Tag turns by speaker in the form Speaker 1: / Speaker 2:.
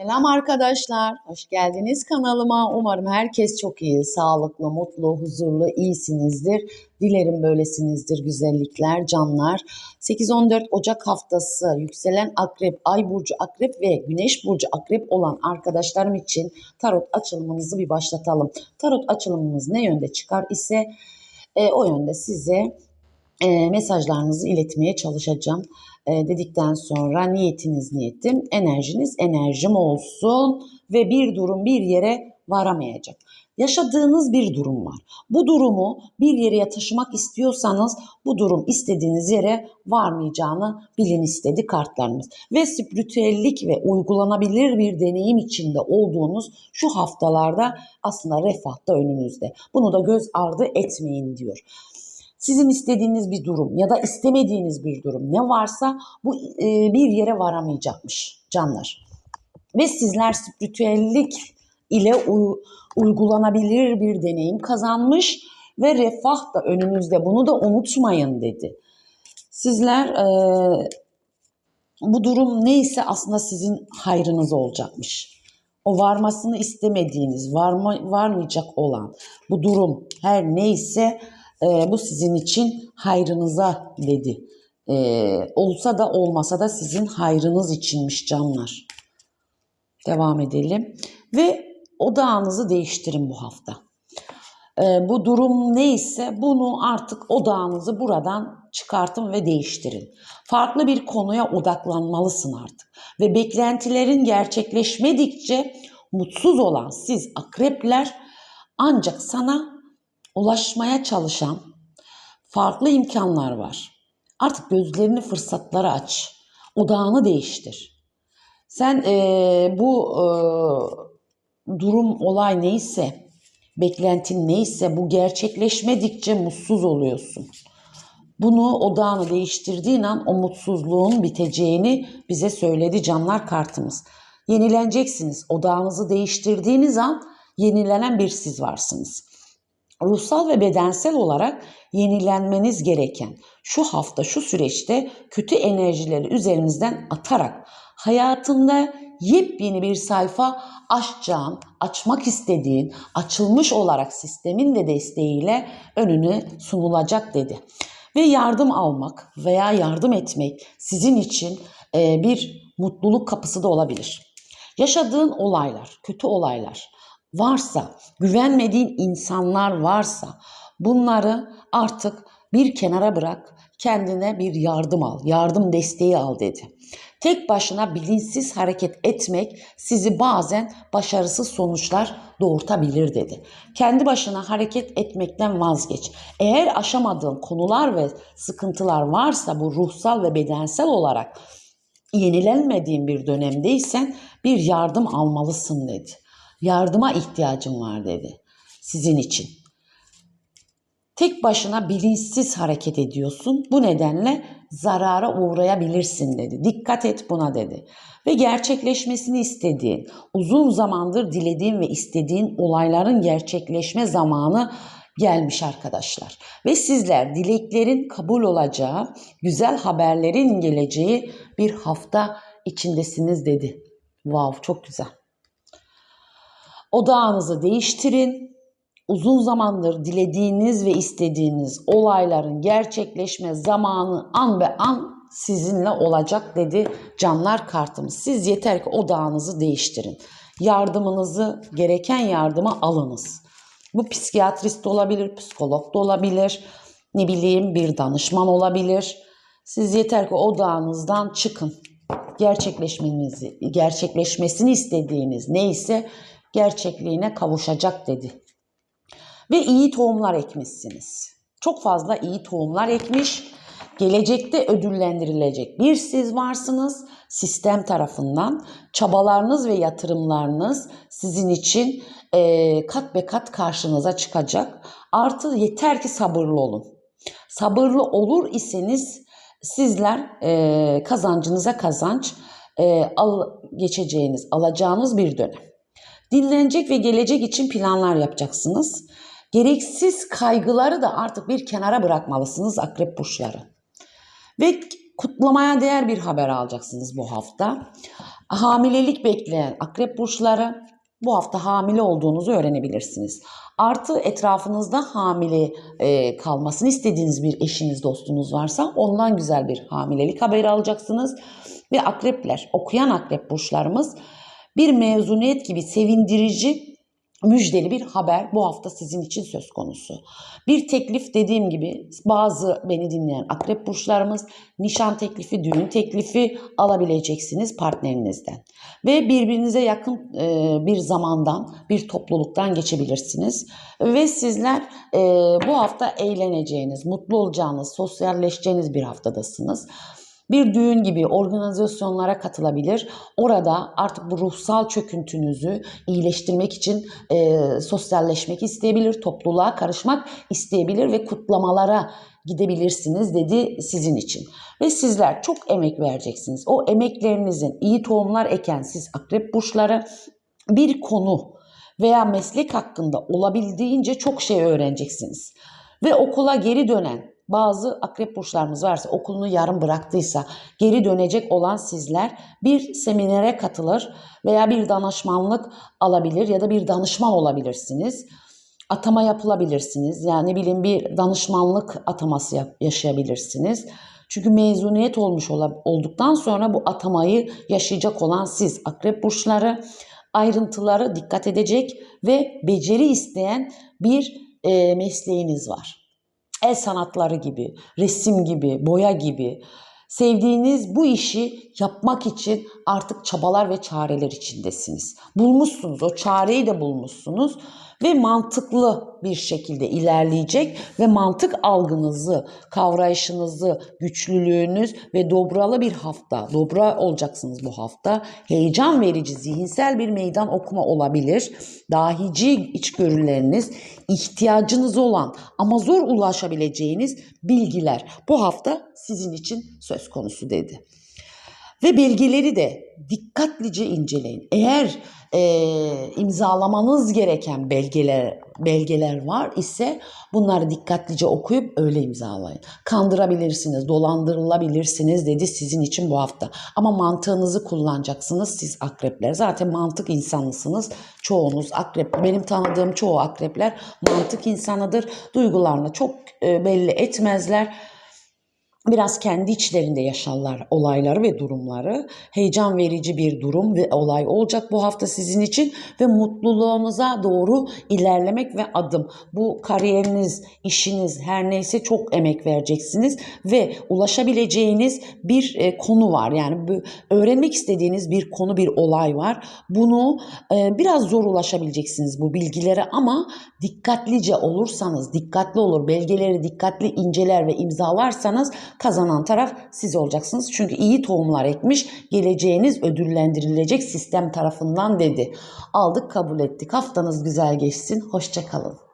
Speaker 1: Selam arkadaşlar, hoş geldiniz kanalıma. Umarım herkes çok iyi, sağlıklı, mutlu, huzurlu, iyisinizdir. Dilerim böylesinizdir güzellikler, canlar. 8-14 Ocak haftası yükselen akrep, ay burcu akrep ve güneş burcu akrep olan arkadaşlarım için tarot açılımımızı bir başlatalım. Tarot açılımımız ne yönde çıkar ise e, o yönde size e, mesajlarınızı iletmeye çalışacağım. E, dedikten sonra niyetiniz niyetim, enerjiniz enerjim olsun ve bir durum bir yere varamayacak. Yaşadığınız bir durum var. Bu durumu bir yere taşımak istiyorsanız bu durum istediğiniz yere varmayacağını bilin istedi kartlarımız. Ve spiritüellik ve uygulanabilir bir deneyim içinde olduğunuz şu haftalarda aslında refah da önünüzde. Bunu da göz ardı etmeyin diyor. Sizin istediğiniz bir durum ya da istemediğiniz bir durum ne varsa bu e, bir yere varamayacakmış canlar. Ve sizler spiritüellik ile u- uygulanabilir bir deneyim kazanmış ve refah da önünüzde bunu da unutmayın dedi. Sizler e, bu durum neyse aslında sizin hayrınız olacakmış. O varmasını istemediğiniz, varma, varmayacak olan bu durum her neyse e, bu sizin için hayrınıza dedi. E, olsa da olmasa da sizin hayrınız içinmiş canlar. Devam edelim. Ve odağınızı değiştirin bu hafta. E, bu durum neyse bunu artık odağınızı buradan çıkartın ve değiştirin. Farklı bir konuya odaklanmalısın artık. Ve beklentilerin gerçekleşmedikçe mutsuz olan siz akrepler ancak sana ulaşmaya çalışan farklı imkanlar var. Artık gözlerini fırsatlara aç. Odağını değiştir. Sen eee, bu eee, durum, olay neyse, beklentin neyse bu gerçekleşmedikçe mutsuz oluyorsun. Bunu odağını değiştirdiğin an o mutsuzluğun biteceğini bize söyledi canlar kartımız. Yenileneceksiniz. Odağınızı değiştirdiğiniz an yenilenen bir siz varsınız. Ruhsal ve bedensel olarak yenilenmeniz gereken şu hafta, şu süreçte kötü enerjileri üzerinizden atarak hayatında yepyeni bir sayfa açacağın, açmak istediğin, açılmış olarak sistemin de desteğiyle önüne sunulacak dedi. Ve yardım almak veya yardım etmek sizin için e, bir mutluluk kapısı da olabilir. Yaşadığın olaylar, kötü olaylar varsa, güvenmediğin insanlar varsa bunları artık bir kenara bırak, kendine bir yardım al, yardım desteği al dedi. Tek başına bilinçsiz hareket etmek sizi bazen başarısız sonuçlar doğurtabilir dedi. Kendi başına hareket etmekten vazgeç. Eğer aşamadığın konular ve sıkıntılar varsa bu ruhsal ve bedensel olarak yenilenmediğin bir dönemdeysen bir yardım almalısın dedi. Yardıma ihtiyacım var dedi sizin için. Tek başına bilinçsiz hareket ediyorsun. Bu nedenle zarara uğrayabilirsin dedi. Dikkat et buna dedi. Ve gerçekleşmesini istediğin, uzun zamandır dilediğin ve istediğin olayların gerçekleşme zamanı gelmiş arkadaşlar. Ve sizler dileklerin kabul olacağı, güzel haberlerin geleceği bir hafta içindesiniz dedi. Wow çok güzel. Odağınızı değiştirin. Uzun zamandır dilediğiniz ve istediğiniz olayların gerçekleşme zamanı an be an sizinle olacak dedi canlar kartımız. Siz yeter ki odağınızı değiştirin. Yardımınızı, gereken yardımı alınız. Bu psikiyatrist de olabilir, psikolog da olabilir, ne bileyim bir danışman olabilir. Siz yeter ki odağınızdan çıkın. Gerçekleşmenizi, gerçekleşmesini istediğiniz neyse gerçekliğine kavuşacak dedi. Ve iyi tohumlar ekmişsiniz. Çok fazla iyi tohumlar ekmiş. Gelecekte ödüllendirilecek bir siz varsınız. Sistem tarafından çabalarınız ve yatırımlarınız sizin için eee, kat be kat karşınıza çıkacak. Artı yeter ki sabırlı olun. Sabırlı olur iseniz sizler eee, kazancınıza kazanç eee, al, geçeceğiniz, alacağınız bir dönem. Dinlenecek ve gelecek için planlar yapacaksınız. Gereksiz kaygıları da artık bir kenara bırakmalısınız akrep burçları. Ve kutlamaya değer bir haber alacaksınız bu hafta. Hamilelik bekleyen akrep burçları bu hafta hamile olduğunuzu öğrenebilirsiniz. Artı etrafınızda hamile e, kalmasını istediğiniz bir eşiniz, dostunuz varsa ondan güzel bir hamilelik haberi alacaksınız. Ve akrepler, okuyan akrep burçlarımız bir mezuniyet gibi sevindirici müjdeli bir haber bu hafta sizin için söz konusu. Bir teklif dediğim gibi bazı beni dinleyen akrep burçlarımız nişan teklifi, düğün teklifi alabileceksiniz partnerinizden. Ve birbirinize yakın e, bir zamandan, bir topluluktan geçebilirsiniz. Ve sizler e, bu hafta eğleneceğiniz, mutlu olacağınız, sosyalleşeceğiniz bir haftadasınız bir düğün gibi organizasyonlara katılabilir. Orada artık bu ruhsal çöküntünüzü iyileştirmek için e, sosyalleşmek isteyebilir, topluluğa karışmak isteyebilir ve kutlamalara gidebilirsiniz dedi sizin için. Ve sizler çok emek vereceksiniz. O emeklerinizin iyi tohumlar eken siz akrep burçları bir konu veya meslek hakkında olabildiğince çok şey öğreneceksiniz. Ve okula geri dönen bazı akrep burçlarımız varsa okulunu yarım bıraktıysa geri dönecek olan sizler bir seminere katılır veya bir danışmanlık alabilir ya da bir danışman olabilirsiniz. Atama yapılabilirsiniz. Yani bileyim bir danışmanlık ataması yaşayabilirsiniz. Çünkü mezuniyet olmuş olduktan sonra bu atamayı yaşayacak olan siz akrep burçları ayrıntıları dikkat edecek ve beceri isteyen bir e, mesleğiniz var el sanatları gibi, resim gibi, boya gibi sevdiğiniz bu işi yapmak için artık çabalar ve çareler içindesiniz. Bulmuşsunuz, o çareyi de bulmuşsunuz ve mantıklı bir şekilde ilerleyecek ve mantık algınızı, kavrayışınızı, güçlülüğünüz ve dobralı bir hafta, dobra olacaksınız bu hafta. Heyecan verici, zihinsel bir meydan okuma olabilir. Dahici içgörüleriniz, ihtiyacınız olan ama zor ulaşabileceğiniz bilgiler bu hafta sizin için söz konusu dedi. Ve belgeleri de dikkatlice inceleyin. Eğer e, imzalamanız gereken belgeler belgeler var ise bunları dikkatlice okuyup öyle imzalayın. Kandırabilirsiniz, dolandırılabilirsiniz dedi sizin için bu hafta. Ama mantığınızı kullanacaksınız siz akrepler. Zaten mantık insanlısınız. Çoğunuz akrep. Benim tanıdığım çoğu akrepler mantık insanıdır. Duygularını çok e, belli etmezler biraz kendi içlerinde yaşarlar olayları ve durumları. Heyecan verici bir durum ve olay olacak bu hafta sizin için ve mutluluğunuza doğru ilerlemek ve adım. Bu kariyeriniz, işiniz her neyse çok emek vereceksiniz ve ulaşabileceğiniz bir e, konu var. Yani bu, öğrenmek istediğiniz bir konu, bir olay var. Bunu e, biraz zor ulaşabileceksiniz bu bilgilere ama dikkatlice olursanız, dikkatli olur, belgeleri dikkatli inceler ve imzalarsanız kazanan taraf siz olacaksınız. Çünkü iyi tohumlar ekmiş, geleceğiniz ödüllendirilecek sistem tarafından dedi. Aldık kabul ettik. Haftanız güzel geçsin. Hoşçakalın.